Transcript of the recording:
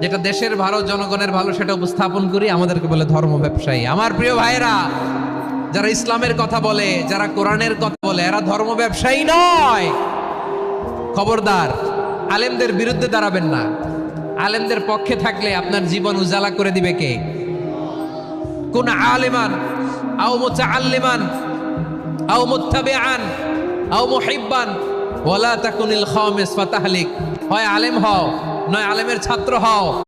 যেটা দেশের ভালো, জনগণের ভালো, সেটা উপস্থাপন করি, আমাদেরকে বলে ধর্ম ব্যবসায়ী। আমার প্রিয় ভাইরা যারা ইসলামের কথা বলে, যারা কোরআনের কথা বলে, এরা ধর্ম ব্যবসায়ী নয়। খবরদার, আলেমদের বিরুদ্ধে দাঁড়াবেন না। আলেমদের পক্ষে থাকলে আপনার জীবন উজালা করে দিবে কে? কোন আলেমান? খামিস ফাতাহলিক। হয় আলেম হও। নয় আলেমের ছাত্র হও।